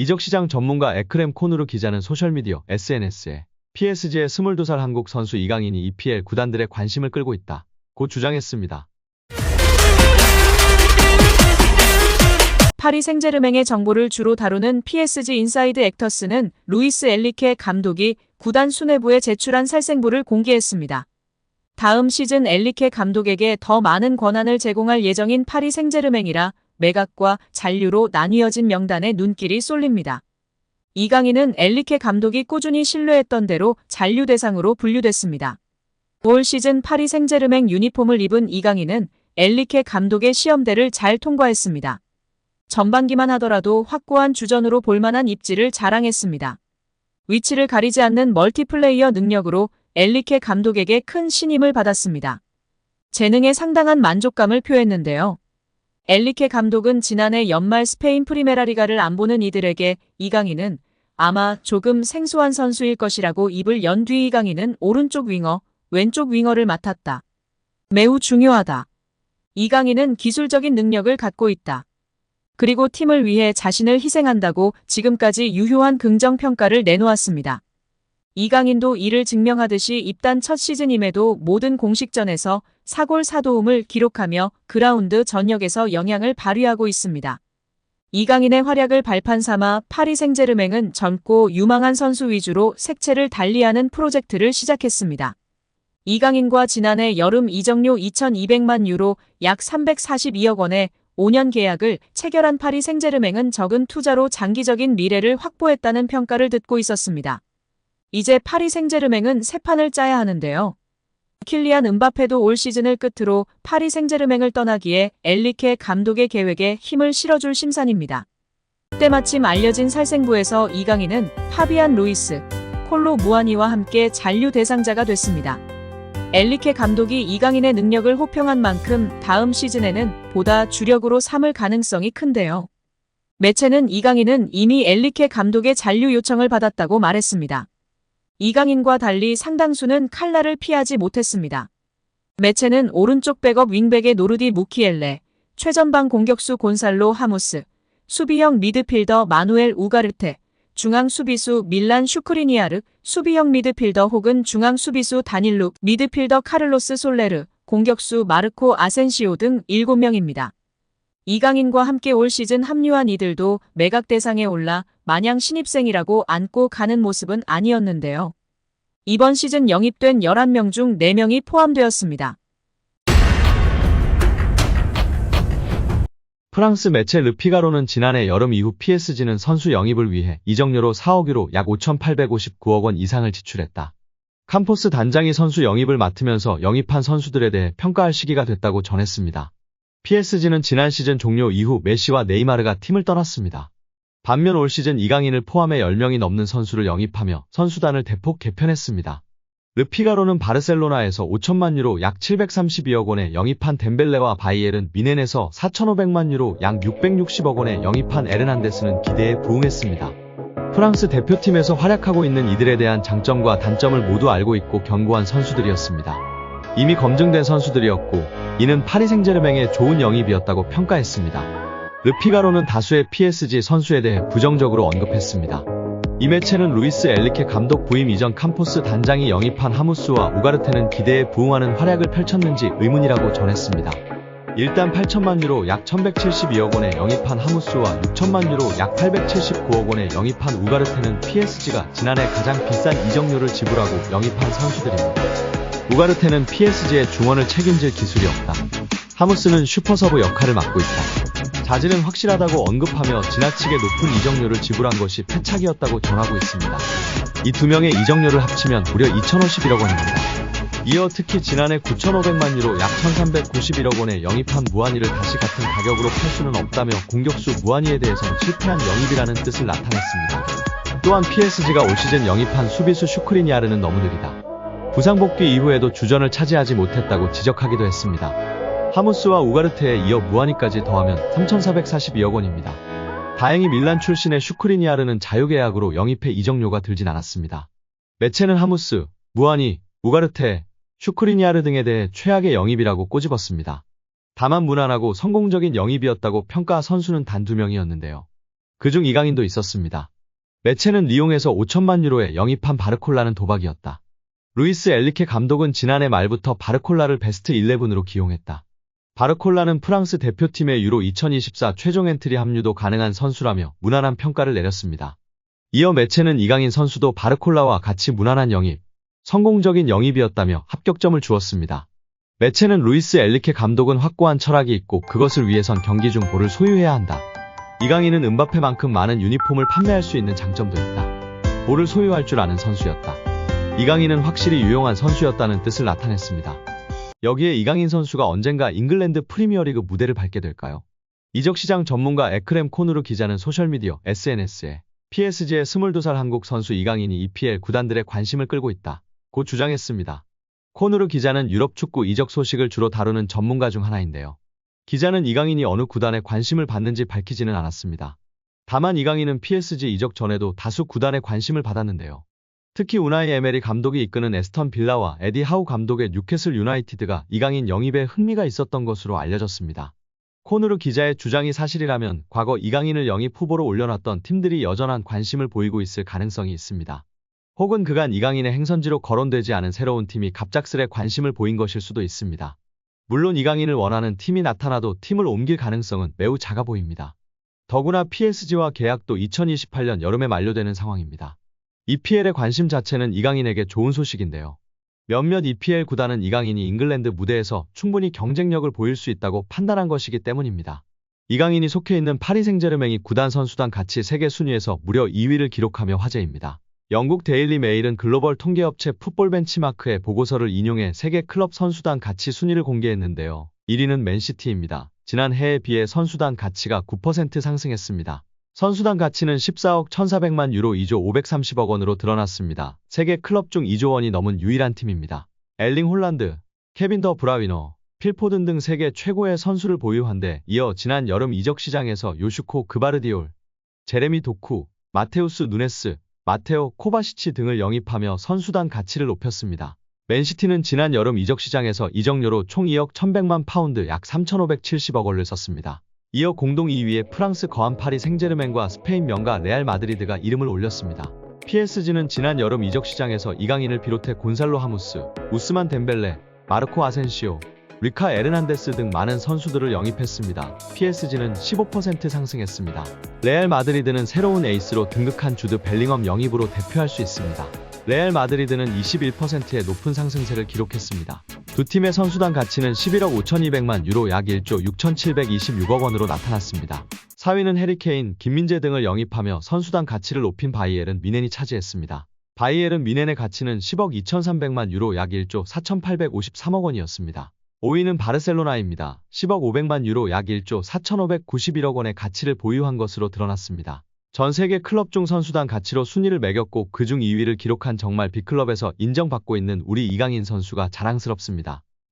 이적시장 전문가 에크렘 코누르 기자는 소셜미디어 SNS에 PSG의 22살 한국 선수 이강인이 EPL 구단들의 관심을 끌고 있다. 고 주장했습니다. 파리 생제르맹의 정보를 주로 다루는 PSG 인사이드 액터스는 루이스 엘리케 감독이 구단 수뇌부에 제출한 살생부를 공개했습니다. 다음 시즌 엘리케 감독에게 더 많은 권한을 제공할 예정인 파리 생제르맹이라 매각과 잔류로 나뉘어진 명단에 눈길이 쏠립니다. 이강인은 엘리케 감독이 꾸준히 신뢰했던 대로 잔류 대상으로 분류됐습니다. 올 시즌 파리 생제르맹 유니폼을 입은 이강인은 엘리케 감독의 시험대를 잘 통과했습니다. 전반기만 하더라도 확고한 주전으로 볼만한 입지를 자랑했습니다. 위치를 가리지 않는 멀티플레이어 능력으로 엘리케 감독에게 큰 신임을 받았습니다. 재능에 상당한 만족감을 표했는데요. 엘리케 감독은 지난해 연말 스페인 프리메라 리가를 안 보는 이들에게 이강인은 아마 조금 생소한 선수일 것이라고 입을 연 뒤 이강인은 오른쪽 윙어, 왼쪽 윙어를 맡았다. 매우 중요하다. 이강인은 기술적인 능력을 갖고 있다. 그리고 팀을 위해 자신을 희생한다고 지금까지 유효한 긍정평가를 내놓았습니다. 이강인도 이를 증명하듯이 입단 첫 시즌임에도 모든 공식전에서 4골 4도움을 기록하며 그라운드 전역에서 영향을 발휘하고 있습니다. 이강인의 활약을 발판 삼아 파리 생제르맹은 젊고 유망한 선수 위주로 색채를 달리하는 프로젝트를 시작했습니다. 이강인과 지난해 여름 이적료 2,200만 유로 약 342억 원의 5년 계약을 체결한 파리 생제르맹은 적은 투자로 장기적인 미래를 확보했다는 평가를 듣고 있었습니다. 이제 파리 생제르맹은 새 판을 짜야 하는데요. 킬리안 은바페도 올 시즌을 끝으로 파리 생제르맹을 떠나기에 엘리케 감독의 계획에 힘을 실어줄 심산입니다. 때마침 알려진 살생부에서 이강인은 파비안 루이스, 콜로 무아니와 함께 잔류 대상자가 됐습니다. 엘리케 감독이 이강인의 능력을 호평한 만큼 다음 시즌에는 보다 주력으로 삼을 가능성이 큰데요. 매체는 이강인은 이미 엘리케 감독의 잔류 요청을 받았다고 말했습니다. 이강인과 달리 상당수는 칼날을 피하지 못했습니다. 매체는 오른쪽 백업 윙백의 노르디 무키엘레, 최전방 공격수 곤살로 하무스, 수비형 미드필더 마누엘 우가르테, 중앙 수비수 밀란 슈크리니아르, 수비형 미드필더 혹은 중앙 수비수 다닐룩, 미드필더 카를로스 솔레르, 공격수 마르코 아센시오 등 7명입니다. 이강인과 함께 올 시즌 합류한 이들도 매각 대상에 올라 마냥 신입생이라고 안고 가는 모습은 아니었는데요. 이번 시즌 영입된 11명 중 4명이 포함되었습니다. 프랑스 매체 르피가로는 지난해 여름 이후 PSG는 선수 영입을 위해 이적료로 4억 유로 약 5,859억 원 이상을 지출했다. 캄포스 단장이 선수 영입을 맡으면서 영입한 선수들에 대해 평가할 시기가 됐다고 전했습니다. PSG는 지난 시즌 종료 이후 메시와 네이마르가 팀을 떠났습니다. 반면 올 시즌 이강인을 포함해 10명이 넘는 선수를 영입하며 선수단을 대폭 개편했습니다. 르피가로는 바르셀로나에서 5천만 유로 약 732억 원에 영입한 덴벨레와 바이엘은 미넨에서 4,500만 유로 약 660억 원에 영입한 에르난데스는 기대에 부응했습니다. 프랑스 대표팀에서 활약하고 있는 이들에 대한 장점과 단점을 모두 알고 있고 견고한 선수들이었습니다. 이미 검증된 선수들이었고 이는 파리 생제르맹의 좋은 영입이었다고 평가했습니다. 르피가로는 다수의 PSG 선수에 대해 부정적으로 언급했습니다. 이 매체는 루이스 엘리케 감독 부임 이전 캄포스 단장이 영입한 하무스와 우가르테는 기대에 부응하는 활약을 펼쳤는지 의문이라고 전했습니다. 일단 8천만 유로 약 1172억 원에 영입한 하무스와 6천만 유로 약 879억 원에 영입한 우가르테는 PSG가 지난해 가장 비싼 이적료를 지불하고 영입한 선수들입니다. 우가르테는 PSG의 중원을 책임질 기술이 없다. 하무스는 슈퍼서브 역할을 맡고 있다. 자질은 확실하다고 언급하며 지나치게 높은 이적료를 지불한 것이 패착이었다고 전하고 있습니다. 이 두 명의 이적료를 합치면 무려 2,051억 원입니다. 이어 특히 지난해 9,500만 유로 약 1,391억 원에 영입한 무한이를 다시 같은 가격으로 팔 수는 없다며 공격수 무한이에 대해선 실패한 영입이라는 뜻을 나타냈습니다. 또한 PSG가 올 시즌 영입한 수비수 슈크리니아르는 너무 느리다. 부상 복귀 이후에도 주전을 차지하지 못했다고 지적하기도 했습니다. 하무스와 우가르테에 이어 무하니까지 더하면 3,442억 원입니다. 다행히 밀란 출신의 슈크리니아르는 자유계약으로 영입해 이적료가 들진 않았습니다. 매체는 하무스, 무하니, 우가르테, 슈크리니아르 등에 대해 최악의 영입이라고 꼬집었습니다. 다만 무난하고 성공적인 영입이었다고 평가 선수는 단 두 명이었는데요. 그중 이강인도 있었습니다. 매체는 리용에서 5천만 유로에 영입한 바르콜라는 도박이었다. 루이스 엘리케 감독은 지난해 말부터 바르콜라를 베스트 11으로 기용했다. 바르콜라는 프랑스 대표팀의 유로 2024 최종 엔트리 합류도 가능한 선수라며 무난한 평가를 내렸습니다. 이어 매체는 이강인 선수도 바르콜라와 같이 무난한 영입, 성공적인 영입이었다며 합격점을 주었습니다. 매체는 루이스 엘리케 감독은 확고한 철학이 있고 그것을 위해선 경기 중 볼을 소유해야 한다. 이강인은 은바페만큼 많은 유니폼을 판매할 수 있는 장점도 있다. 볼을 소유할 줄 아는 선수였다. 이강인은 확실히 유용한 선수였다는 뜻을 나타냈습니다. 여기에 이강인 선수가 언젠가 잉글랜드 프리미어리그 무대를 밟게 될까요? 이적 시장 전문가 에크렘 코누르 기자는 소셜미디어 SNS에 PSG의 22살 한국 선수 이강인이 EPL 구단들의 관심을 끌고 있다. 고 주장했습니다. 코누르 기자는 유럽 축구 이적 소식을 주로 다루는 전문가 중 하나인데요. 기자는 이강인이 어느 구단에 관심을 받는지 밝히지는 않았습니다. 다만 이강인은 PSG 이적 전에도 다수 구단에 관심을 받았는데요. 특히 우나이 에메리 감독이 이끄는 에스턴 빌라와 에디 하우 감독의 뉴캐슬 유나이티드가 이강인 영입에 흥미가 있었던 것으로 알려졌습니다. 코누르 기자의 주장이 사실이라면 과거 이강인을 영입 후보로 올려놨던 팀들이 여전한 관심을 보이고 있을 가능성이 있습니다. 혹은 그간 이강인의 행선지로 거론되지 않은 새로운 팀이 갑작스레 관심을 보인 것일 수도 있습니다. 물론 이강인을 원하는 팀이 나타나도 팀을 옮길 가능성은 매우 작아 보입니다. 더구나 PSG와 계약도 2028년 여름에 만료되는 상황입니다. EPL의 관심 자체는 이강인에게 좋은 소식인데요. 몇몇 EPL 구단은 이강인이 잉글랜드 무대에서 충분히 경쟁력을 보일 수 있다고 판단한 것이기 때문입니다. 이강인이 속해 있는 파리 생제르맹이 구단 선수단 가치 세계 순위에서 무려 2위를 기록하며 화제입니다. 영국 데일리 메일은 글로벌 통계업체 풋볼 벤치마크의 보고서를 인용해 세계 클럽 선수단 가치 순위를 공개했는데요. 1위는 맨시티입니다. 지난 해에 비해 선수단 가치가 9% 상승했습니다. 선수단 가치는 14억 1,400만 유로 2조 530억 원으로 드러났습니다. 세계 클럽 중 2조 원이 넘은 유일한 팀입니다. 엘링 홀란드, 케빈 더 브라위너, 필포든 등 세계 최고의 선수를 보유한데 이어 지난 여름 이적 시장에서 요슈코 그바르디올, 제레미 도쿠, 마테우스 누네스, 마테오 코바시치 등을 영입하며 선수단 가치를 높였습니다. 맨시티는 지난 여름 이적 시장에서 이적료로 총 2억 1100만 파운드 약 3,570억 원을 썼습니다. 이어 공동 2위에 프랑스 거한 파리 생제르맹과 스페인 명가 레알 마드리드가 이름을 올렸습니다. PSG는 지난 여름 이적 시장에서 이강인을 비롯해 곤살로 하무스, 우스만 덴벨레, 마르코 아센시오, 리카 에르난데스 등 많은 선수들을 영입했습니다. PSG는 15% 상승했습니다. 레알 마드리드는 새로운 에이스로 등극한 주드 벨링엄 영입으로 대표할 수 있습니다. 레알 마드리드는 21%의 높은 상승세를 기록했습니다. 두 팀의 선수단 가치는 11억 5,200만 유로 약 1조 6,726억 원으로 나타났습니다. 4위는 해리케인, 김민재 등을 영입하며 선수단 가치를 높인 바이엘은 미넨이 차지했습니다. 바이엘은 미넨의 가치는 10억 2,300만 유로 약 1조 4,853억 원이었습니다. 5위는 바르셀로나입니다. 10억 500만 유로 약 1조 4,591억 원의 가치를 보유한 것으로 드러났습니다. 전 세계 클럽 중 선수단 가치로 순위를 매겼고 그중 2위를 기록한 정말 빅클럽에서 인정받고 있는 우리 이강인 선수가 자랑스럽습니다.